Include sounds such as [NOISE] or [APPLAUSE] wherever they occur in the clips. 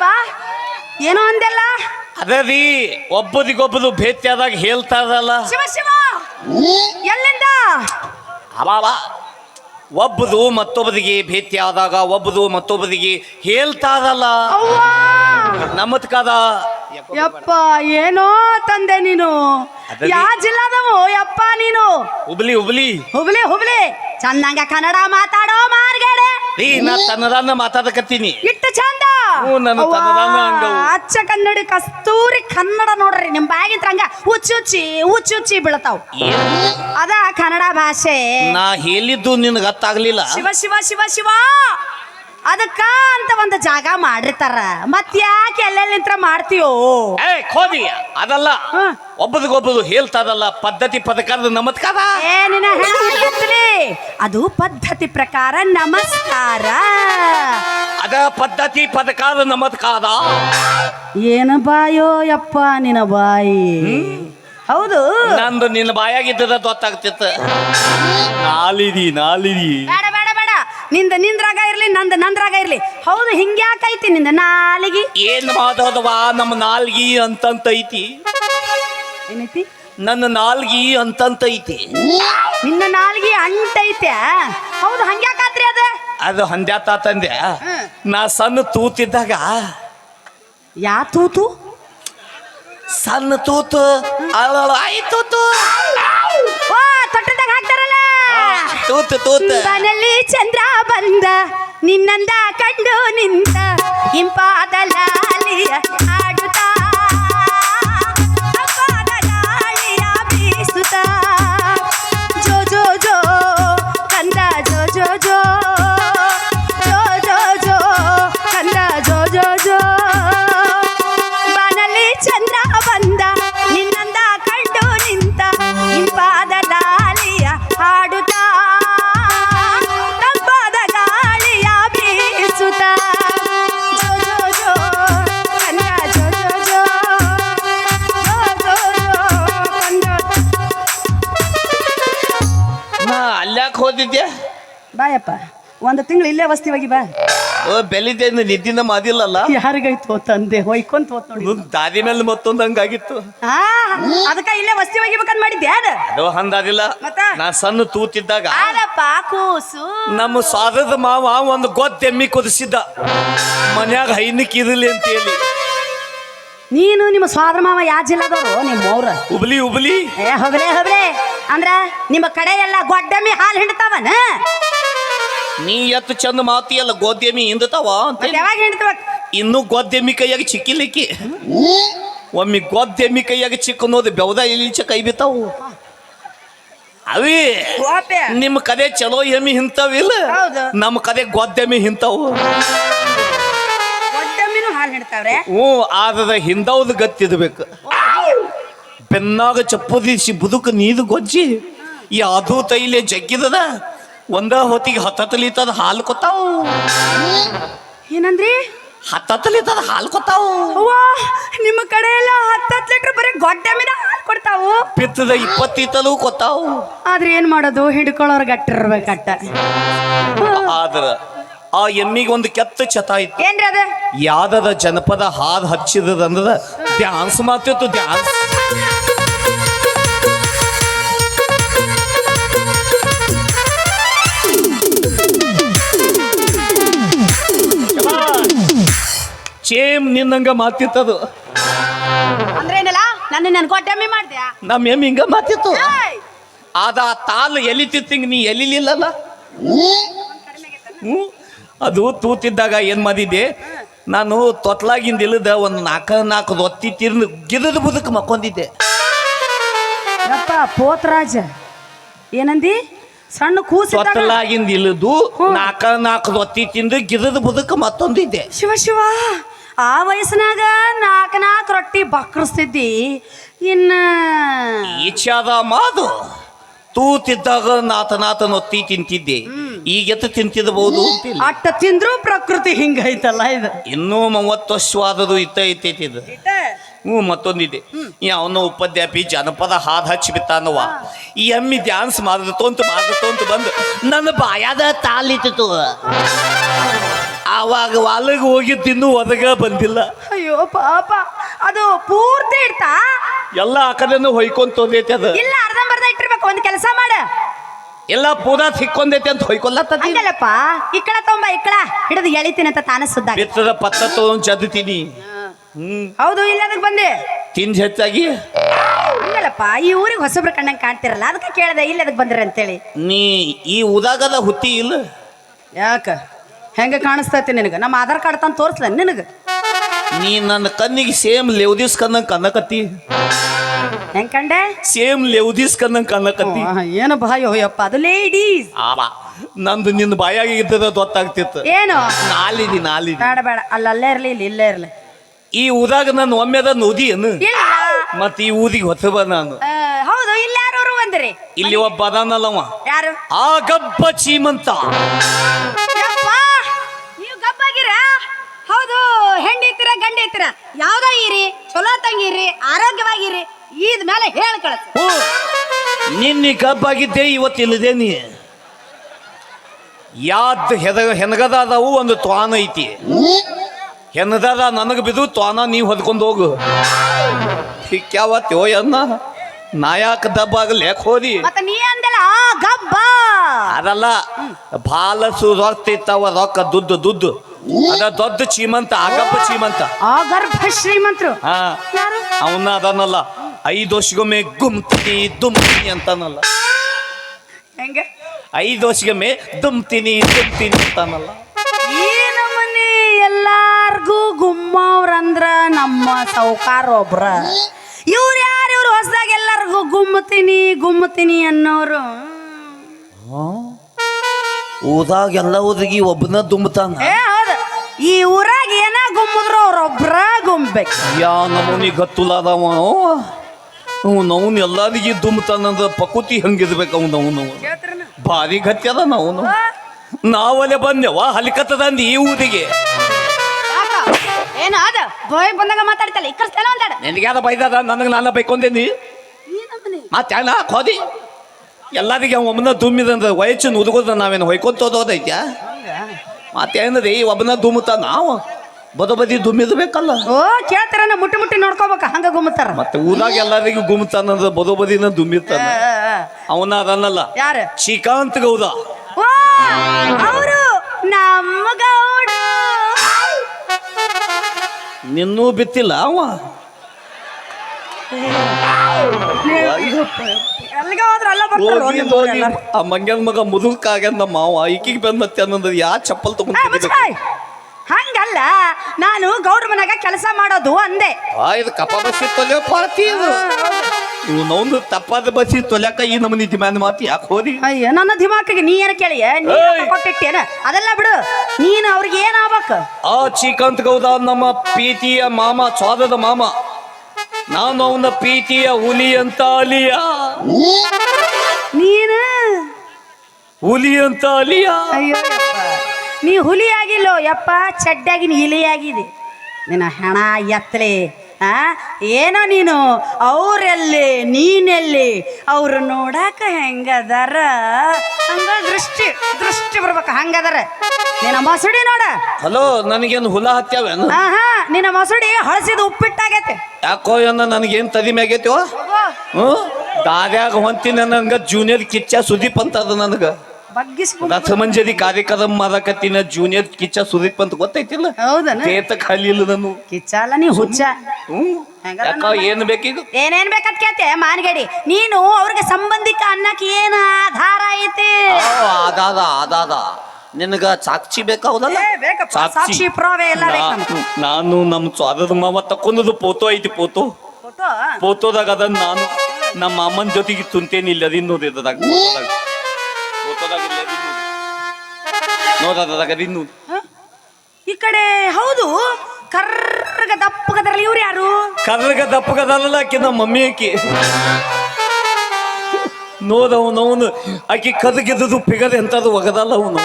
ಏನಪ್ಪ? ಏನೋ ಅಂದೆಲ್ಲ ಅದೇ ರೀ ಒಬ್ಬದಿಗೊಬ್ಬದು ಭೇಟಿ ಆದಾಗ ಹೇಳ್ತಾರಲ್ಲ ಶಿವ ಶಿವ! ಎಲ್ಲಿಂದ? ಅಬಾಬ ಒಬ್ಬದು ಮತ್ತೊಬ್ಬದಿಗೆ ಭೇಟಿ ಆದಾಗ ಒಬ್ಬದು ಮತ್ತೊಬ್ಬದಿಗೆ ಹೇಳ್ತಾ ಇದಲ್ಲ ನಮ್ಮದ್ಕಾದ ಯಪ್ಪ ಏನೋ ತಂದೆ ನೀನು. ಯಾ ಜಿಲ್ಲಾದವು ಯಪ್ಪ ನೀನು. ಹುಬ್ಳಿ ಹುಬ್ಳಿ. ಹುಬ್ಳಿ ಹುಬ್ಳಿ. ಚೆನ್ನಾಗ ಕನ್ನಡ ಮಾತಾಡೋ ಮಾರ್ಗಡೆ ರೀ ನಾ ತನ್ನದಾನ ಮಾತಾಡಕತ್ತೀನಿ. ಇಟ್ಟು ಚಂದ. ಹ್ಞೂ, ನನ್ನ ಅವ್ವ, ತನ್ನದಾನ ಹಂಗವು. ಅಚ್ಚ ಕನ್ನಡಿ ಕಸ್ತೂರಿ ಕನ್ನಡ ನೋಡ್ರಿ ನಿಮ್ ಬಾಗಿತ್ರಂಗ ಹಂಗ ಹುಚ್ಚಿ ಹುಚ್ಚಿ ಹುಚ್ಚಿ ಹುಚ್ಚಿ ಬೀಳ್ತಾವ್. ಏನ್? ಅದ ಕನ್ನಡ ಭಾಷೆ. ನಾ ಹೇಳಿದ್ದು ನಿನಗೆ ಗೊತ್ತಾಗ್ಲಿಲ್ಲ. ಶಿವ ಶಿವ ಶಿವ ಶಿವ. ಅದಕ್ಕ ಅಂತ ಒಂದು ಜಾಗ ಮಾಡಿರ್ತಾರ. ಮತ್ ಯಾಕೆ ಎಲ್ಲೆಲ್ಲಿಂತ್ರ ಮಾಡ್ತೀಯೋ? ಏ ಖೋದಿ ಅದಲ್ಲ. ಒಬ್ಬದಗೊಬ್ಬದು ಒಬ್ಬದಿಗೊಬ್ಬದು ಹೇಳ್ತದಲ್ಲ ಪದ್ಧತಿ ಪದಕದ ನಮತ್ಕಾರ ಏನಿನ ಏ ಎತ್ತಲಿ. ಅದು ಪದ್ಧತಿ ಪ್ರಕಾರ ನಮಸ್ಕಾರ. ಅದ ಪದ್ಧತಿ ಪದಕಾರ ನಮಸ್ಕಾರ. ಏನು ಬಾಯೋ ಯಪ್ಪ ನಿನ್ನ ಬಾಯಿ? ಹೌದು. ನಂದು ನಿನ್ನ ಬಾಯಾಗಿದ್ದದ ಗೊತ್ತಾಗ್ತಿತ್ತು. ನಾಲಿದಿ ನಾಲಿದಿ. ಬೇಡ ಬೇಡ ಬೇಡ. ನಿಂದ ನಿಂದ್ರಾಗ ಇರ್ಲಿ ನಂದ ನಂದ್ರಾಗ ಇರ್ಲಿ. ಹೌದು ಹಿಂಗ್ಯಾಕೈತಿ ನಿಂದ ನಾಲಿಗಿ? ಏನ್ ಮಾತಾಡವಾ ನಮ್ಮ ನಾಲ್ಗಿ ಅಂತಂತ ಐತಿ ಏನೈತಿ? ನನ್ನ ನಾಲ್ಗಿ ಅಂತಂತ ಐತಿ ನಿನ್ನ ನಾಲ್ಗಿ ಅಂಟೈತೆ. ಹೌದು ಹಂಗ್ಯಾಕಾತ್ರಿ ಅದ? ಅದು ಹಂದ್ಯಾತ ತಂದೆ. ನಾ ಸಣ್ಣ ತೂತಿದ್ದಾಗ ಯಾ ತೂತು? ಸಣ್ಣ ತೂತು ಅಳಳು ಐ ತೂತು. ಓ ತೊಟ್ಟದಾಗ ಹಾಕ್ತಾರಲ್ಲ? ತೂತು ತೂತು. ಮನಲ್ಲಿ ಚಂದ್ರ ಬಂದ ನಿನ್ನಂದ ಕಂಡು ನಿಂತ ಇಂಪಾದ ಲಾಲಿಯ ಆಡುತ್ತಾ ಬಾಯಪ್ಪ ಒಂದು ತಿಂಗಳು ಇಲ್ಲೇ ವಸ್ತಿ ಹೋಗಿ ಬಾ. ಓ ಬೆಳಿದ್ದೇನು ನಿದ್ದಿನ ಮಾದಿಲ್ಲಲ್ಲ? ಯಾರಿಗಾಯ್ತು ತಂದೆ ಹೊಯ್ಕೊಂತ ಹೋತ್ ನೋಡಿ. ದಾದಿ ಮೇಲೆ ಮತ್ತೊಂದು ಹಂಗಾಗಿತ್ತು. ಆ ಅದಕ್ಕ ಇಲ್ಲೇ ವಸ್ತಿ ಹೋಗಿಬೇಕಂತ ಮಾಡಿದ್ದೆ ಅದ? ಅದು ಹಂದಾದಿಲ್ಲ ಮತ್ತ? ನಾ ಸಣ್ಣ ತೂತಿದ್ದಾಗ ಆರಪ್ಪ ಕೂಸು. ನಮ್ಮ ಸ್ವಾದದ ಮಾವ ಒಂದು ಗೊತ್ತೆಮ್ಮಿ ಕುದಿಸಿದ್ದ. ಮನ್ಯಾಗ ಹೈನಕ್ ಇರಲಿ ಅಂತ ಹೇಳಿ ನೀನು ನಿಮ್ಮ ಸ್ವಾದ್ರ ಮಾವ ಯಾಜಿಲ್ಲದವರು ನಿಮ್ಮ ಅವ್ರ? ಹುಬ್ಳಿ ಹುಬ್ಳಿ ಏ ಹೋಗ್ಲೆ ಹೋಗ್ಲೆ. ಅಂದ್ರ ನಿಮ್ಮ ಕಡೆ ಎಲ್ಲ ಗೊಡ್ಡಮ್ಮಿ ಹಾಲು ಹಿಂಡ್ತಾವನ? ನೀ ಎತ್ತು ಚಂದ ಮಾತಿಯಲ್ಲ ಗೋದ್ಯಮಿ ಹಿಂದತಾವ ಅಂತ ಯಾವಾಗ ಹಿಂಡ್ತಾವ ಇನ್ನೂ ಗೋದ್ಯಮಿ ಕೈಯಾಗ ಚಿಕ್ಕಿಲಿಕ್ಕಿ. ಒಮ್ಮೆ ಗೋದ್ಯಮಿ ಕೈಯಾಗ ಚಿಕ್ಕನೋದು ಬೆವದ ಇಲ್ಲಿಚ ಕೈ ಬಿತ್ತಾವು. ಅವಿ ನಿಮ್ಮ ಕದೆ ಚಲೋ ಎಮ್ಮಿ ಹಿಂತಾವಿಲ್ಲ. ನಮ್ಮ ಕದೆ ಗೋದ್ಯಮಿ ಹಿಂತಾವು. ಹ್ಞೂ ಆದದ ಹಿಂದವ್ದು ಗತ್ತಿದ್ಬೇಕು ಬೆನ್ನಾಗ ಚಪ್ಪದಿಸಿ ಬದುಕು ನೀದು ಗೊಜ್ಜಿ. ಅದು ತೈಲೆ ಜಗ್ಗಿದದ. ಒಂದ ಹೊತ್ತಿಗೆ ಹತ್ತತ್ತು ಲೀತದ ಹಾಲು ಕೊತ್ತಾವು. ಏನಂದ್ರಿ? ಹತ್ತತ್ತು ಲೀತದ ಹಾಲು ಕೊತ್ತಾವು. ಅವ್ವ ನಿಮ್ಮ ಕಡೆ ಎಲ್ಲ ಹತ್ತತ್ತು ಲೀಟ್ರ್ ಬರೀ ಗೊಡ್ಡಮ್ಮಿನ ಹಾಲು ಕೊಡ್ತಾವು. ಪಿತ್ತದ ಇಪ್ಪತ್ತಿತ್ತಲೂ ಕೊತ್ತಾವು. ಆದ್ರೆ ಏನ್ ಮಾಡೋದು? ಹಿಡ್ಕೊಳ್ಳೋರ್ ಗಟ್ಟಿರ್ಬೇಕಟ್ಟ ಆದ್ರ ಆ ಎಮ್ಮಿಗೆ ಒಂದು ಕೆತ್ತ ಚತ ಇತ್ತು. ಏನ್ರಿ ಅದ? ಯಾವ್ದದ ಜನಪದ ಹಾದ್ ಅಂದದ ಡ್ಯಾನ್ಸ್ ಮಾತಿತ್ತು ಡ್ಯಾನ್ಸ್. ಚೇಮ್ ನಿನ್ನಂಗ ಮಾತಿತ್ತದು. ಅಂದ್ರೆ ಏನಲ್ಲ ನನ್ನ ನನ್ ನಮ್ಮ ಎಮ್ಮಿ ಹಿಂಗ ಮಾತಿತ್ತು. ಆದ ಅದ ತಾಲ್ ಎಲಿತಿತ್ತಂಗ ನೀ ಎಲಿಲಿಲ್ಲಲ್ಲ? ಹ್ಞೂ ಅದು ತೂತಿದ್ದಾಗ ಏನು ಮಾಡಿದ್ದೆ? ನಾನು ತೊತ್ಲಾಗಿಂದ ಇಲ್ಲದ ಒಂದು ನಾಲ್ಕು ನಾಲ್ಕು ಒತ್ತಿ ತಿಂದು ಗಿಡದ ಬುದಕ್ಕೆ ಮಕ್ಕೊಂದಿದ್ದೆ. ಯಪ್ಪ ಪೋತ್ರಾಜ. ಏನಂದಿ? ಸಣ್ಣ ಕೂಸ ತೊತ್ತಲಾಗಿಂದ ಇಲ್ಲದು. ನಾಲ್ಕ ನಾಲ್ಕು ಒತ್ತಿ ತಿಂದು ಗಿಡದ ಬುದಕ್ಕೆ ಮತ್ತೊಂದಿದ್ದೆ. ಶಿವ ಶಿವ. ಆ ವಯಸ್ಸಿನಾಗ ನಾಲ್ಕು ನಾಲ್ಕು ರೊಟ್ಟಿ ಬಕ್ರಿಸ್ತಿದ್ದಿ. ಇನ್ನ ಈಚಾದ ಮಾದು. ತೂತಿದ್ದಾಗ ನಾತ ನಾತ ನೊತ್ತಿ ತಿಂತಿದ್ದೆ. ಈಗ ಎತ್ತ ತಿಂತಿದ್ಬಹುದು ಅಟ್ಟ ತಿಂದ್ರು ಪ್ರಕೃತಿ ಹಿಂಗೈತಲ್ಲ ಇದು. ಇನ್ನೂ ಮೂವತ್ತು ವರ್ಷವಾದದು ಇತ್ತ ಇತ್ತೈತಿ ಇದು. ಹ್ಞೂ ಮತ್ತೊಂದಿದೆ. ಅವನ ಉಪಾಧ್ಯಾಪಿ ಜನಪದ ಹಾದ ಹಚ್ಚಿ ಬಿತ್ತಾನವ ಈ ಎಮ್ಮಿ ಡ್ಯಾನ್ಸ್ ಮಾಡಿದತು ಅಂತ ಮಾಡಿದತು ಅಂತ ಬಂದು ನನ್ನ ಬಾಯಾದ ತಾಲಿತ್ತು ಆವಾಗ ವಾಲಗ್ ಹೋಗಿ ತಿಂದು ಒದಗ ಬಂದಿಲ್ಲ. ಅಯ್ಯೋ ಪಾಪ. ಅದು ಪೂರ್ತಿ ಇಡ್ತಾ? ಎಲ್ಲ ಆ ಕಡೆನೂ ಹೊಯ್ಕೊಂತ ಹೋದೈತೆ ಅದು. ಇಲ್ಲ ಅರ್ಧಂಬರ್ಧ ಇಟ್ಟಿರ್ಬೇಕು ಒಂದ್ ಕೆಲಸ ಮಾಡ. ಎಲ್ಲ ಪೂರಾ ಸಿಕ್ಕೊಂದೈತೆ ಅಂತ ಹೊಯ್ಕೊಲ್ಲಪ್ಪ ಹಂಗಲ್ಲಪ್ಪ ಇಕ್ಕಳ ತೊಂಬ ಇಕ್ಕಳ. ಹಿಡಿದು ಎಳಿತೀನಿ ಅಂತ ತಾನ ಸುದ್ದ ಬಿತ್ತದ ಪತ್ತ ತೊಗೊಂಡು ಜದ್ತೀನಿ. ಹ್ಮ್. ಹೌದು ಇಲ್ಲ ಅದಕ್ಕೆ ಬಂದೆ. ತಿಂದು ಹೆಚ್ಚಾಗಿ. ಹಂಗಲ್ಲಪ್ಪ ಈ ಊರಿಗೆ ಹೊಸಬ್ರು ಕಣ್ಣಂಗೆ ಕಾಣ್ತಿರಲ್ಲ ಅದಕ್ಕೆ ಕೇಳ್ದೆ ಇಲ್ಲ ಅದಕ್ಕೆ ಬಂದ್ರಿ ಅಂತೇಳಿ. ನೀ ಈ ಉದಾಗದ ಹುತ್ತಿ ಇಲ್ಲ? ಯಾಕ? ಹೆಂಗ ಕಾಣಿಸ್ತೈತಿ ನಿನಗೆ? ನಮ್ಮ ಆಧಾರ್ ಕಾರ್ಡ್ ತಂದು ತೋರಿಸ್ಲ ನಿನಗೆ. ನೀ ನನ್ನ ಕಣ್ಣಿಗೆ ಸೇಮ್ ಲೆವ್ದಿಸ್ ಕನ್ನಂಗ್ ಕನ್ನಕತ್ತಿ ಹೆಂಗ ಕಂಡೆ? ಸೇಮ್ ಲೆವ್ದಿಸ್ ಕನ್ನಂಗ್ ಕನ್ನಕತ್ತಿ ಏನು ಬಾಯ್ ಹೋಯಪ್ಪ ಅದು ಲೇಡೀಸ್. ನಂದು ನಿನ್ನ ಬಾಯಾಗಿ ಇದ್ದದ ಗೊತ್ತಾಗ್ತಿತ್ತು. ಏನು? ನಾಲಿದಿ ನಾಲಿದಿ. ಬೇಡ ಬೇಡ ಅಲ್ಲಿ ಅಲ್ಲೇ ಇರ್ಲಿ ಇಲ್ಲಿ ಇಲ್ಲೇ ಇರ್ಲಿ. ಈ ಊದಾಗ ನನ್ನ ಒಮ್ಮೆದ ನೋದಿ ಏನು? ಮತ್ತೆ ಮತ್ ಈ ಊದಿಗೆ ಹೊತ್ತು ನಾನು. ಹೌದು ಇಲ್ಲ ಯಾರು ಬಂದ್ರಿ ಇಲ್ಲಿ ಒಬ್ಬ ಅದಾನಲ್ಲವ. ಯಾರು? ಆ ಗಬ್ಬ ಚೀಮಂತ. ಗಂಡಿ ಇತ್ತೀರ ಯಾವ್ದ ಇರಿ ಚಲೋ ತಂಗಿರಿ ಆರೋಗ್ಯವಾಗಿರಿ ಇದ್ ಮೇಲೆ ಹೇಳಿ ಕಳಸ. ಹ್ಞೂ. ನಿನ್ನೆ ಗಬ್ಬಾಗಿದ್ದೆ ಇವತ್ತು ಇಲ್ಲದೆ ನೀ. ಯಾದ್ ಹೆದ ಹೆನಗದ ಅದಾವು ಒಂದು ತ್ವಾನ ಐತಿ. ಹೆನಗದ ನನಗೆ ಬಿದ್ದು ತ್ವಾನ ನೀವು ಹೊದ್ಕೊಂಡು ಹೋಗು. ಹಿಕ್ಯಾವತ್ತೋ ಅನ್ನ ನಾಯಾಕ ದಬ್ಬಾಗಲಿ ಯಾಕೆ ಹೋದಿ? ಮತ್ತ ನೀ ಅಂದಲ್ಲ ಆ ಗಬ್ಬ. ಅದಲ್ಲ ಬಾಲ ಸು ರೊಕ್ಕ ದುದ್ದು ರೊಕ್ಕ ದುಡ್ಡು ದುಡ್ಡು. ಅದ ದೊಡ್ಡ ಚೀಮಂತ ಆಗಪ್ಪ ಚೀಮಂತ. ಆಗರ್ಭ ಗರ್ಭ ಶ್ರೀಮಂತರು. ಹಾ ಯಾರು? ಅವನ್ನ ಅದನ್ನಲ್ಲ ಐದು ವರ್ಷಗೊಮ್ಮೆ ಗುಮ್ತೀನಿ ದುಮ್ತೀನಿ ಅಂತಾನಲ್ಲ. ಹೆಂಗ? ಐದು ವರ್ಷಗೊಮ್ಮೆ ದುಮ್ತೀನಿ ದುಮ್ತೀನಿ ಅಂತಾನಲ್ಲ. ಈ ನಮ್ಮನೆ ಎಲ್ಲಾರ್ಗೂ ಗುಮ್ಮವ್ರಂದ್ರ ನಮ್ಮ ಸೌಕಾರ ಒಬ್ರ. ಇವ್ರು ಯಾರು ಇವ್ರು ಹೊಸದಾಗ ಎಲ್ಲಾರ್ಗೂ ಗುಮ್ಮತೀನಿ ಗುಮ್ಮತೀನಿ ಅನ್ನೋರು. ಊದಾಗ ಎಲ್ಲ ಊದಿಗೆ ಒಬ್ಬನ ದುಮ್ತಾನ. ಏ ಈ ಊರಾಗ ಏನ ಗುಮ್ಮಿದ್ರು ಅವ್ರೊಬ್ರ ಗುಂಬೆಕ್ ಯಾ ನಮೂನಿ ಗತ್ತುಲ ಅದಾವ ಹ್ಞೂ ನವ್ನು ಎಲ್ಲರಿಗೆ ದುಮ್ತಾನಂದ ಪಕುತಿ ಹಂಗಿರ್ಬೇಕು ಅವ್ನು ಅವನು ಭಾರಿ ಗತ್ತಿ ಅದ ನಾವು ನಾವಲ್ಲೇ ಬಂದೆವ ಹಲಿಕತ್ತದಂದು ಈ ಊರಿಗೆ ಏನ ಅದ? ಬಾಯ್ ಬಂದಾಗ ಮಾತಾಡ್ತಲ್ಲ ಈ ಕರ್ಸ್ತೆಲ್ಲ ಒಂದಾಡ ನಿನಗ್ಯಾದ ಬೈದದ? ನನಗೆ ನಾನು ಬೈಕೊಂಡೇನಿ. ಮತ್ತೆ ಕೋದಿ. ಎಲ್ಲರಿಗೆ ಒಮ್ಮನ ದುಮ್ಮಿದಂದ್ರೆ ವಯಸ್ಸು ಉದುಗೋದ ನಾವೇನು ಹೊಯ್ಕೊಂತ ಹೋದೈತ್ಯಾ ಮತ್ತೇನದಿ ಒಬ್ಬನ ದುಮ್ಮತ ನಾವು ಬದ ಬದಿ ದುಮ್ಮಿದ ಬೇಕಲ್ಲ ಓ ಕೇಳ್ತಾರ ಮುಟ್ಟಿ ಮುಟ್ಟಿ ನೋಡ್ಕೋಬೇಕ ಹಂಗ ಗುಮ್ಮತಾರ ಮತ್ತೆ ಊರಾಗ ಎಲ್ಲರಿಗೂ ಗುಮ್ತಾನ ಬದೋ ಬದಿನ ದುಮ್ಮಿರ್ತಾನ ಅವನ ಅದನ್ನಲ್ಲ ಯಾರು? ಶ್ರೀಕಾಂತ್ ಗೌದ ಅವರು ನಮ್ಮ ಗೌಡ. ನಿನ್ನೂ ಬಿತ್ತಿಲ್ಲ ಅವ. ಎಲ್ಲಿಗೆ ಹೋದ್ರ ಅಲ್ಲ ಹೋಗಿ ಹೋಗಿ ಆ ಮಂಗ್ಯನ ಮಗ ಮುದುಕಾಗ್ಯ ನಮ್ಮ ಮಾವ. ಈಕಿಗೆ ಬಂದ್ ಮತ್ತೆ ಅನ್ನೋದು ಯಾ ಚಪ್ಪಲ್ ತಗೊಂಡ್ ಹಂಗಲ್ಲ. ನಾನು ಗೌಡ್ರ ಮನ್ಯಾಗ ಕೆಲಸ ಮಾಡೋದು ಅಂದೆ. ಆ ಇದು ಕಪ ಬಸ್ಸಿ ತೊಲೆ ಪಾರ್ತಿ ಇದು. ಇವು ನೌಂದು ತಪ್ಪಾದ ಬಸ್ಸಿ ತೊಲ್ಯಾಕ ಈ ನಮ್ಮನಿ ಡಿಮ್ಯಾಂಡ್ ಮಾತು ಯಾಕೆ ಹೋದಿ? ಅಯ್ಯ ನನ್ನ ದಿಮಾಕಿಗೆ ನೀ ಏನ ಕೇಳಿಯ? ನೀ! ಕೊಟ್ಟಿಟ್ಟೇನ? ಅದೆಲ್ಲ ಬಿಡು. ನೀನು ಅವ್ರಿಗೆ ಏನಾಗ್ಬೇಕು ಆ ಶ್ರೀಕಾಂತ್ ಗೌದ ನಮ್ಮ ಪ್ರೀತಿಯ ಮಾಮ ಸ್ವಾದದ ಮಾಮ. ನಾನು ಅವನ ಪ್ರೀತಿಯ ಹುಲಿ ಅಂತ ಅಲಿಯ ನೀನು? ಹುಲಿ ಅಂತ ಅಲಿಯ ಅಯ್ಯೋ ಯಪ್ಪ. ನೀ ಹುಲಿ ಆಗಿಲ್ಲೋ ಯಪ್ಪ. ಚಡ್ಡಾಗಿ ನೀ ಇಲಿಯಾಗಿದೆ. ನಿನ್ನ ಹೆಣ ಎತ್ತಲೆ. ಆ? ಏನೋ ನೀನು? ಅವರೆಲ್ಲಿ ನೀನೆಲ್ಲಿ? ಅವ್ರು ನೋಡಾಕ ಹೆಂಗದಾರ? ಹಂಗ ದೃಷ್ಟಿ ದೃಷ್ಟಿ ಬರ್ಬೇಕು ಹಂಗದಾರ. ನಿನ್ನ ಮಸುಡಿ ನೋಡ. ಹಲೋ ನನಗೇನು ಹುಲ ಹತ್ಯಾವೇನು? ಆಹಾ ನಿನ್ನ ಮಸುಡಿ ಹಳಸಿದ ಉಪ್ಪಿಟ್ಟಾಗೈತೆ. ಯಾಕೋ ಏನ ನನಗೇನು ತದಿ ಓ? ಹ್ಞೂ ದಾರ್ಯಾಗ ಹೊಂತೀನಿ ನನಗೆ ಜೂನಿಯರ್ ಕಿಚ್ಚ ಸುದೀಪ್ ಅಂತದ ನನಗ. ಮಂಜರಿ ಕಾರ್ಯಕ್ರಮ ಮಾಡಕತ್ತಿನ ಜೂನಿಯರ್ ಕಿಚ್ಚ ಸುದೀಪ್ ಅಂತ ಗೊತ್ತೈತಿಲ್ಲ? ಹೌದನ? ಖಾಲಿ ಇಲ್ಲ ನಾನು. ಕಿಚ್ಚಲ್ಲ ನೀ ಹುಚ್ಚ. ಏನ್ ಯಾಕ ಏನು ಬೇಕೀಗ? ಏನೇನ್ ಬೇಕಂತ ಕೇಳ್ತೆ ಮಾನಗಡಿ. ನೀನು ಅವ್ರಿಗೆ ಸಂಬಂಧಿಕ ಅನ್ನಕ್ಕೆ ಏನ ಆಧಾರ ಐತಿ? ಆ, ಅದಾದ ಅದಾದ ನಿನಗ ಸಾಕ್ಷಿ ಬೇಕಾವುದಲ್ಲ? ಸಾಕ್ಷಿ, ಪುರಾವೆ ಎಲ್ಲ ನಾನು ನಮ್ಮ ಸ್ವಾದದ ಮಾವ ತಕೊಂಡದು ಪೋತೋ ಐತಿ ಪೋತೋ ಪೋತೋದಾಗ ಅದನ್ನ ನಾನು ನಮ್ಮ ಅಮ್ಮನ ಜೊತೆಗೆ ತುಂತೇನಿ ಇಲ್ಲ ಅದಿನ್ ನೋಡಿ ಈ ಕಡೆ ಹೌದು. ಕರ್ರಗ ದಪ್ಪಗದ್ರಲ್ಲಿ ಇವ್ರು ಯಾರು? ಕರ್ರಗ ದಪ್ಪಗದಲ್ಲ ಆಕಿ ನಮ್ಮ ಮಮ್ಮಿ ಆಕಿ. ನೋದವನವನು ಆಕಿ ಕದಗಿದ್ದು ಪಿಗದ ಎಂತದು ಒಗದಲ್ಲ ಅವನು.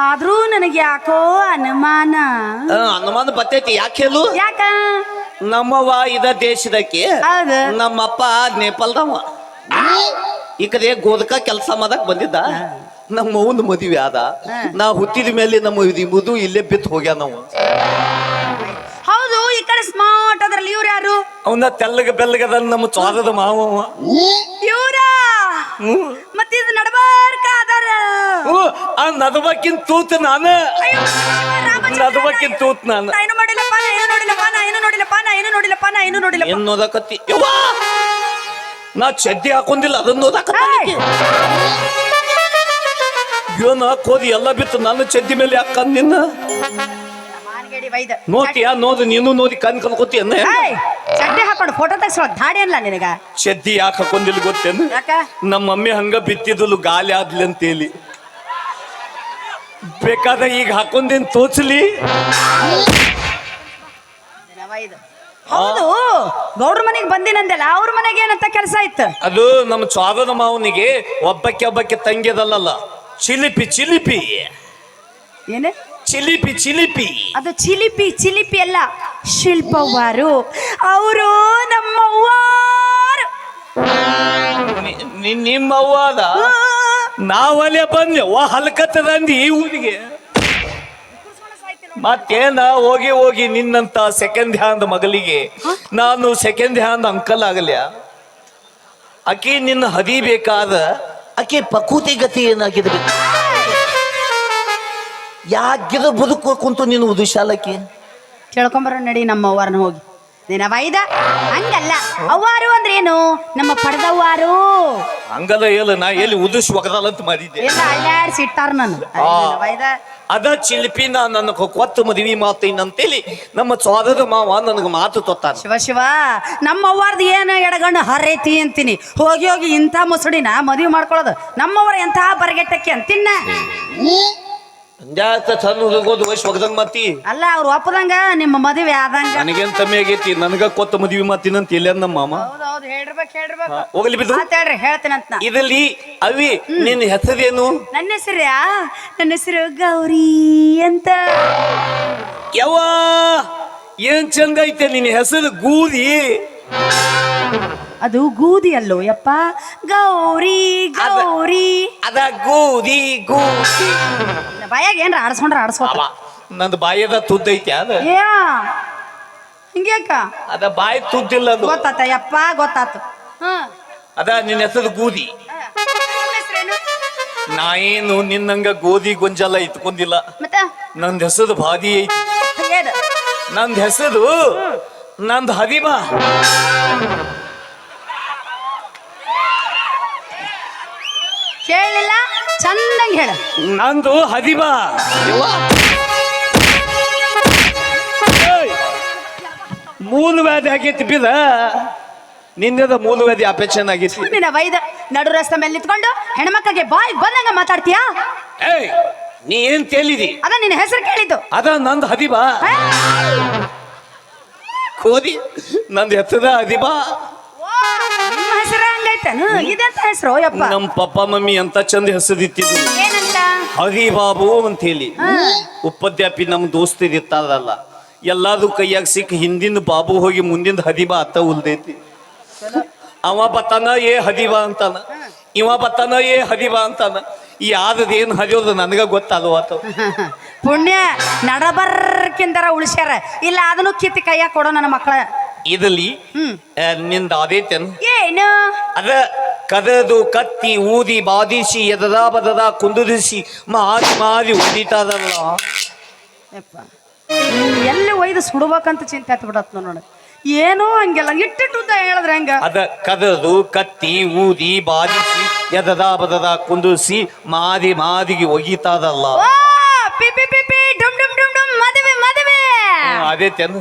ಆದ್ರೂ ನನಗೆ ಯಾಕೋ ಅನುಮಾನ. ಅನುಮಾನ ಬರ್ತೈತಿ. ಯಾಕೆ ಹೇಳು? ಯಾಕ? ನಮ್ಮವ್ವ ಇದ ದೇಶದಕ್ಕೆ ಹೌದು. ನಮ್ಮಪ್ಪ ನೇಪಾಳದವ. ಈ ಕಡೆ ಗೋದಕ ಕೆಲಸ ಮಾಡಕ್ ಬಂದಿದ್ದ. ನಮ್ಮ ಅವನ ಮದುವೆ ಆದ. ನಾ ಹುಟ್ಟಿದ ಮೇಲೆ ನಮ್ಮ ಇದು ಮುದು ಇಲ್ಲೇ ಬಿತ್ತು ಹೋಗ್ಯಾ ನಾವು ಹೌದು ಈ ಕಡೆ ಸ್ಮಾರ್ಟ್ ಅದ್ರಲ್ಲಿ ಇವ್ರು ಯಾರು? ಅವನ ತೆಲ್ಲಗ ಬೆಲ್ಲಗದ ನಮ್ಮ ಚಾದದ ಮಾವ. ಇವ್ರ? ಮತ್ತೆ ಇದು ನಡಬಾರ್ಕ ಅದಾರ? ಆ ನದಬಕ್ಕಿನ ತೂತ್ ನಾನ. ನದಬಕ್ಕಿನ ತೂತ್ ನಾನು. ನಾ ಏನು ನೋಡಿಲ್ಲಪ್ಪ ನಾ ಏನು ನೋಡಿಲ್ಲಪ್ಪ ನಾ ಏನು ನೋಡಿಲ್ಲಪ್ಪ ನಾ ಏನು ನೋಡಿಲ್ಲಪ್ಪ ನಾ ಏನು ನೋಡಿಲ್ಲ ಏನ್ ಓದಾಕತ್ತಿ? ಯವ್ವ! ನಾ ಚಡ್ಡಿ ಹಾಕೊಂಡಿಲ್ಲ ಅದನ್ನ ಓದಾಕತ್ತ ಏಯ್! ಏನ ಕೋದಿ ಎಲ್ಲ ಬಿತ್ತು ನನ್ನ ಚಡ್ಡಿ ಮೇಲೆ ಯಾಕಂದ್ ನಿನ್ನ? ನೋಡ್ತೀಯ ನೋದು ನೀನು ನೋಡಿ ಕನ್ ಕಲ್ಕೋತಿ ಅನ್ನ ಏಯ್, ಚಡ್ಡಿ ಹಾಕೊಂಡು ಫೋಟೋ ತೆಗ್ಸೋ ದಾಡಿ ಅಲ್ಲ ನಿನಗ? ಚಡ್ಡಿ ಯಾಕೆ ಹಾಕೊಂಡಿಲ್ ಗೊತ್ತೇನು? ಯಾಕ? ನಮ್ಮ ಮಮ್ಮಿ ಹಂಗ ಬಿತ್ತಿದ್ಲು ಗಾಲಿ ಆದ್ಲಿ ಅಂತೇಳಿ. ಬೇಕಾದ ಈಗ ಹಾಕೊಂದೇನ್ ತೋಚ್ಲಿ. ಹೌದು ಗೌಡ್ರ ಮನೆಗೆ ಬಂದಿನಂದೆಲ್ಲ ಅವ್ರ ಮನೆಗೆ ಏನಂತ ಕೆಲಸ ಇತ್ತು? ಅದು ನಮ್ಮ ಸ್ವಾಗತ ಮಾವನಿಗೆ ಒಬ್ಬಕ್ಕೆ ಒಬ್ಬಕ್ಕೆ ತಂಗಿಯದಲ್ಲ ಚಿಲಿಪಿ ಚಿಲಿಪಿ. ಏನು? ಚಿಲಿಪಿ ಚಿಲಿಪಿ. ಅದು ಚಿಲಿಪಿ ಚಿಲಿಪಿ ಅಲ್ಲ ಶಿಲ್ಪವ್ವಾರು ಅವರು ನಮ್ಮವ್ವ ನಿ- ನಿಮ್ಮವ್ವ ಅದ ನಾವಲ್ಲೇ ಬಂದೆ ಬಂದೆವ ಹಲ್ಕತ್ತದಂದಿ ಈ ಊರಿಗೆ. ಮತ್ತೇನ? ಹೋಗಿ ಹೋಗಿ ನಿನ್ನಂತ ಸೆಕೆಂಡ್ ಹ್ಯಾಂಡ್ ಮಗಳಿಗೆ. ನಾನು ಸೆಕೆಂಡ್ ಹ್ಯಾಂಡ್ ಅಂಕಲ್ ಆಗಲ್ಯ? ನಿನ್ನ ನಿನ್ನ ಹದಿಬೇಕಾದ ಆಕೆ ಪಕೂತಿ ಗತಿ ಏನಾಗಿದೆ ಯಾಕಿದ ಬದುಕು ಕುಂತು ನೀನು ಉದುಶಾಲಕ್ಕೆ ಕೇಳ್ಕೊಂಬರೋ ನಡಿ ನಮ್ಮ ಅವ್ವಾರನ ಹೋಗಿ. ನಿನ್ನ ವೈದ ಹಂಗಲ್ಲ. ಅವ್ವಾರು ಅಂದ್ರೆ ಏನು ನಮ್ಮ ಪಡೆದವ್ವಾರು. ಹಂಗಲ್ಲ ಹೇಳ ನಾ ಎಲ್ಲಿ ಉದುಶ್ ಒಗದಲ್ಲಂತ ಮಾಡಿದ್ದೆ. ಎಲ್ಲ ಅಳ್ಳಾಡ್ಸಿ ಇಟ್ಟಾರ ನಾನು. ಅದ ಚಿಲಿಪಿನ ನನ್ನ ಕೊತ್ತ ಮದುವೆ ಮಾತೇನಂತೇಳಿ ನಮ್ಮ ಸ್ವಾದದ ಮಾವ ನನಗೆ ಮಾತು ತೊತ್ತಾನ. ಶಿವ ಶಿವ ನಮ್ಮ ಅವ್ವಾರ್ದು ಏನು ಎಡಗಣ್ಣು ಹರೈತಿ ಅಂತೀನಿ. ಹೋಗಿ ಹೋಗಿ ಇಂಥ ಮುಸುಡಿನ ಮದುವೆ ಮಾಡ್ಕೊಳ್ಳೋದು ನಮ್ಮವ್ರ ಎಂತಹ ಬರಗೆಟ್ಟಕ್ಕೆ ಅಂತಿನ್ನ? ಜಾಸ್ತ ಸಣ್ಣ ಹುಡುಗೋದು ವಯಸ್ಸು ಒಗದಂಗ ಮಾತಿ ಅಲ್ಲ ಅವ್ರು ಒಪ್ಪದಂಗ ನಿಮ್ಮ ಮದುವೆ ಆದಂಗ. ನನಗೇನ್ ತಮ್ಮಿ ಆಗೈತಿ? ನನಗ ಕೊತ್ತ ಮದುವೆ ಮಾತಿನಂತ ಇಲ್ಲ ನಮ್ಮ ಮಾಮ? ಹೌದೌದು ಹೇಳ್ಬೇಕು ಹೇಳ್ಬೇಕು ಹೋಗ್ಲಿ ಬಿದ್ದು ಮಾತಾಡ್ರಿ ಹೇಳ್ತೇನಂತ ನಾ. ಇದಲ್ಲಿ ಅವಿ ನಿನ್ನ ಹೆಸರೇನು? ನನ್ನ ಹೆಸರ್ಯಾ ನನ್ನ ಹೆಸರು ಗೌರಿ ಅಂತ. ಯವ್ವ ಏನ್ ಚಂದ ಐತೆ ನಿನ್ನ ಹೆಸರು ಗೂದಿ ಅದು ಗೂದಿ ಅಲ್ಲೋ ಯಪ್ಪ. ಗೌರಿ ಗೌರಿ. ಅದ ಗೂದಿ ಗೂದಿ ಬಾಯಾಗ ಏನ್ರ ಆಡ್ಸ್ಕೊಂಡ್ರ ಆಡ್ಸ್ಕೊಂಡ ಅವ ನಂದು ಬಾಯದ ತುದ್ದೈತಿ ಅದ. ಏ ಹಿಂಗ್ಯಾಕ? ಅದ ಬಾಯಿ ತುದ್ದಿಲ್ಲ ಅದು. ಗೊತ್ತಾತ ಯಪ್ಪ ಗೊತ್ತಾತು. ಹಾ ಅದ ನಿನ್ನ ಹೆಸರು ಗೂದಿ. ನಿಮ್ ಹೆಸ್ರೇನು? ನಾ ಏನು ನಿನ್ನಂಗ ಗೋಧಿ ಗೊಂಜಲ ಇಟ್ಕೊಂಡಿಲ್ಲ. ಮತ್ತ? ನಂದ್ ಹೆಸರು ಬಾದಿ ಐತಿ. ಏನು ನಂದ್ ಹೆಸರು ನಂದ್ ಹದಿಮ. ಕೇಳಲಿಲ್ಲ ಚಂದಂಗೆ ಹೇಳ. ನಂದು ಹದಿಬಾ! ಮೂಲ ವ್ಯಾಧಿ ಆಗೈತಿ ಬಿದ. ನಿನ್ನದ ಮೂಲ ವ್ಯಾಧಿ ಅಪೇಕ್ಷನ್ ಆಗೈತಿ ನಿನ್ನ ವೈದ ನಡು ರಸ್ತೆ ಮೇಲೆ ನಿಂತ್ಕೊಂಡು ಹೆಣ್ಮಕ್ಳಿಗೆ ಬಾಯ್ ಬಂದಂಗ ಮಾತಾಡ್ತೀಯಾ? ಏಯ್ ನೀ ಏನ್ ತೇಲಿದಿ? ಅದ ನಿನ್ನ ಹೆಸರು ಕೇಳಿದ್ದು. ಅದ ನಂದು ಹದಿಬಾ? ಕೋದಿ ನಂದ್ ಓ, ನಿಮ್ಮ ಹಂಗೈತೇನು ಇದೆಂತ ಹೆಸರು ಯಪ್ಪ ನಮ್ಮ ಪಪ್ಪ ಮಮ್ಮಿ ಅಂತ ಚಂದ ಹೆಸರಿತ್ತಿದ್ರು ಏನಂತ? ಹರಿ ಬಾಬು ಅಂತ ಹೇಳಿ. ಉಪಾಧ್ಯಾಪಿ ನಮ್ಮ ಇದಿತ್ತಲ್ಲ ಎಲ್ಲಾದು ಕೈಯಾಗ ಸಿಕ್ಕ ಹಿಂದಿನ ಬಾಬು ಹೋಗಿ ಮುಂದಿನ ಹದಿಬಾ ಅತ್ತ ಉಲ್ದೈತಿ ಅವ ಬತ್ತಾನ ಏ ಹದಿಬಾ ಅಂತಾನ. ಇವ ಬತ್ತಾನ ಏ ಹದಿಬಾ ಅಂತಾನ. ಈ ಆದದೇನು ಹದಿಯೋದು ನನಗ ಗೊತ್ತಲ್ವ ಆತ. [LAUGHS] ಪುಣ್ಯ ನಡಬರ್ಕಿಂದರ ಉಳಿಸ್ಯಾರ. ಇಲ್ಲ ಅದನ್ನು ಕಿತ್ತಿ ಕೈಯಾಗ ಕೊಡೋ ನನ್ನ ಮಕ್ಕಳ ಇದಲ್ಲಿ ನಿಂದ ಆದೈತೇನು? ಏನು? ಅದ ಕದದು ಕತ್ತಿ ಊದಿ ಬಾದಿಸಿ ಎದದ ಬದದ ಕುಂದುದಿಸಿ ಮಾರಿ ಮಾರಿ ಹೊಡಿತಾರಲ್ಲ ಯಪ್ಪ ಎಲ್ಲಿ ಒಯ್ದು ಸುಡ್ಬೇಕಂತ ಚಿಂತೆ ಹತ್ಬಿಡತ್ ನೋಡಿ ಏನೋ ಹಂಗೆಲ್ಲ ಇಟ್ಟಿಟ್ಟು ಉದ್ದ ಹೇಳಿದ್ರೆ ಹಂಗ? ಅದ ಕದದು ಕತ್ತಿ ಊದಿ ಬಾದಿಸಿ ಎದದ ಬದದ ಕುಂದುಸಿ ಮಾದಿ ಮಾದಿಗೆ ಒಗಿತಾದಲ್ಲ ಓ ಪಿ ಪಿ ಪಿ ಪಿ ಡುಮ್ ಡುಮ್ ಡುಮ್ ಡುಮ್ ಮದುವೆ ಮದುವೆ. ಅದೇ ತೆನು.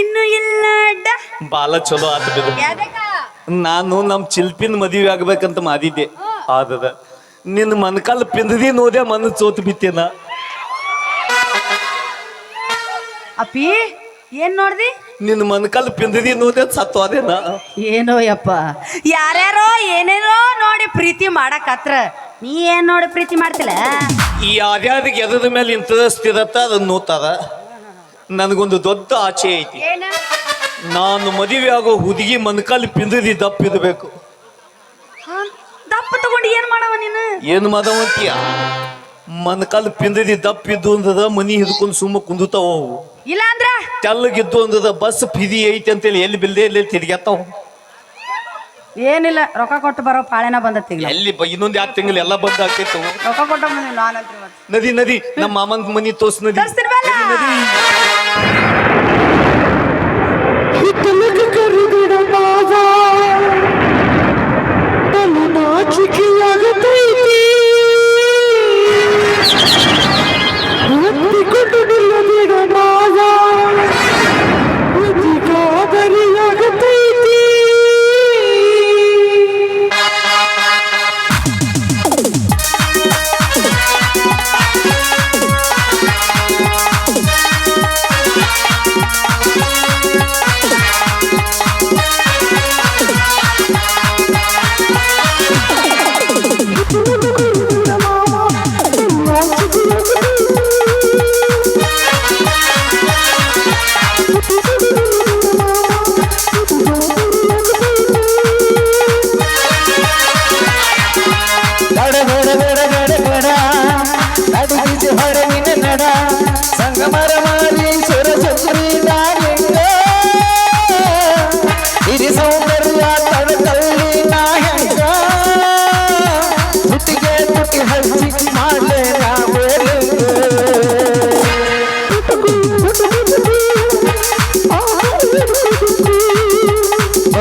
ಇನ್ನು ಇಲ್ಲ ಅಡ್ಡ. ಬಾಲ ಚಲೋ ಆತ ಬಿಡು? ನಾನು ನಮ್ಮ ಚಿಲ್ಪಿನ ಮದುವೆ ಆಗ್ಬೇಕಂತ ಮಾದಿದ್ದೆ ಆದದ. ನಿನ್ನ ಮನ್ಕಾಲ್ ಪಿಂದದಿ ನೋದೆ ಮನ ಸೋತ್ ಬಿತ್ತೇನ? ಅಪ್ಪಿ ಏನ್ ನೋಡ್ದಿ? ನಿನ್ನ ಮನ್ಕಾಲ್ ಪಿಂದದಿ ನೋದೆ ಸತ್ತು ಅದೇನ ಏನೋ ಯಪ್ಪ. ಯಾರ್ಯಾರೋ ಏನೇನೋ ನೋಡಿ ಪ್ರೀತಿ ಮಾಡಕತ್ರ. ನೀ ಏನ್ ನೋಡಿ ಪ್ರೀತಿ ಮಾಡ್ತಿಲ್ಲ? ಈ ಯಾರ್ಯಾರಿಗೆ ಗೆದದ ಮೇಲೆ ಇಂಟ್ರೆಸ್ಟ್ ಸ್ಥಿರತ್ತ ಅದನ್ನ ನೋತದ ನನಗೊಂದು ದೊಡ್ಡ ಆಚೆ ಐತಿ. ಏನ? ನಾನು ಮದುವೆ ಆಗೋ ಹುಡುಗಿ ಮನ್ಕಾಲಿ ಪಿಂದದಿ ದಪ್ಪಿದಬೇಕು ಹ? ದಪ್ಪ ತಗೊಂಡು ಏನ್ ಮಾಡವ ನೀನು? ಏನು ಮಾದವಂತಿಯ ಮನಕಾಲ ಪಿಂದದಿ ದಪ್ಪಿದ್ದು ಅಂದದ ಮನಿ ಹಿಡ್ಕೊಂಡು ಸುಮ್ಮ ಕುಂದುತಾವ ಅವು. ಇಲ್ಲ ಅಂದ್ರ? ತೆಲ್ಲಗಿದ್ದು ಅಂದದ ಬಸ್ ಫಿದಿ ಐತಿ ಅಂತೇಳಿ ಎಲ್ಲಿ ಬಿಲ್ದೆ ಎಲ್ಲಿ ತಿರ್ಗ್ಯಾತಾವ? ಏನಿಲ್ಲ ರೊಕ್ಕ ಕೊಟ್ಟು ಬರೋ ಪಾಳೆನ ಬಂದತ್ತಿ ಈಗ. ಎಲ್ಲಿ ಬ- ಇನ್ನೊಂದ್ ಯಾಕೆ ತಿಂಗಳು ಎಲ್ಲ ಬಂದ್ ಆಗ್ತೈತು ರೊಕ್ಕ ಕೊಟ್ಟ ನಾನು ಅಂತ ನದಿ ನದಿ ನಮ್ಮ ಮಾಮನ್ ಮನಿ ತೋರ್ಸ್ ನದಿ. ಹಿತ್ತಲಕ್ಕೆ রাজা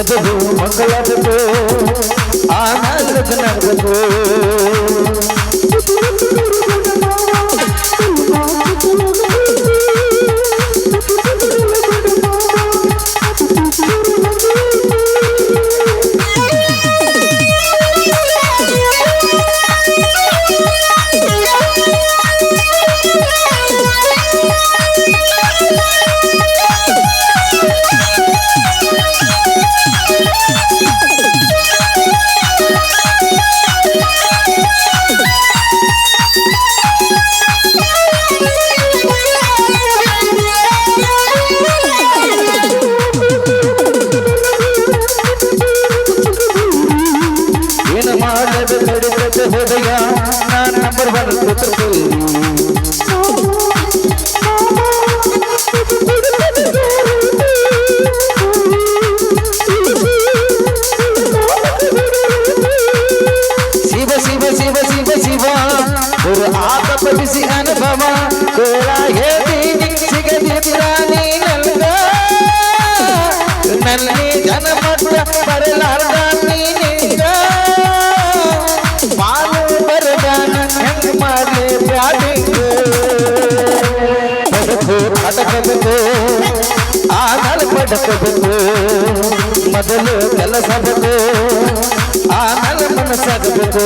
ಮದುವೆ ಮಂಗಳಬೇಕು ಆನಂದ ನಗಬೇಕು ಕೋಳ ಹೇಳ್ತೀನಿ ಸಿಗದಿದ್ರ ನೀ ನನ್ಗ ನಲ್ಲಿ ಜನಮಟ್ಟ ಬರಲಾರ್ದ ನೀನೀಗ ಪಾಲು ಬರದಾನ ಹೆಂಗ್ ಮಾಡ್ಲಿ ಬ್ಯಾಟಿಂಗ್ ಬದುಕು ಅಡಕಬೇಕು ಆಮೇಲೆ ಬಡಕಬೇಕು ಮೊದಲು ಕೆಲಸ ಬೇಕು ಆಮೇಲೆ ಮನಸ್ಸಾಗಬೇಕು